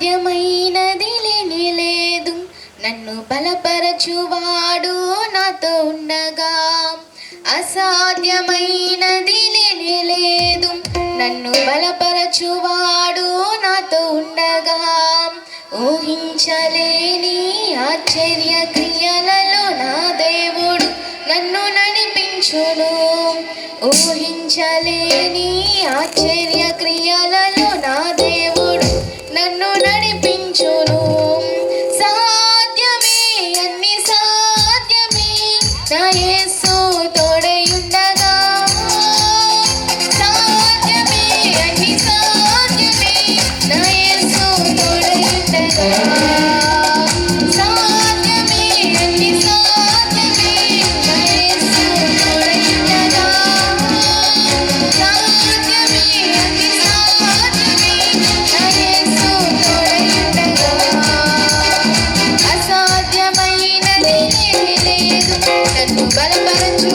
సాధ్యమైనది లేని లేదు నన్ను బలపరచువాడు నాతో ఉండగా. అసాధ్యమైనది లేని లేదు నన్ను బలపరచువాడు నాతో ఉండగా. ఊహించలేని ఆశ్చర్య క్రియలలో నా దేవుడు నన్ను నడిపించును. ఊహించలేని ఆశ్చర్య క్రియలలో నడిపించును. సాధ్యమే అన్ని సాధ్యమే. నా యేసు తోడయుండగా నన్ను బలపరచువాడు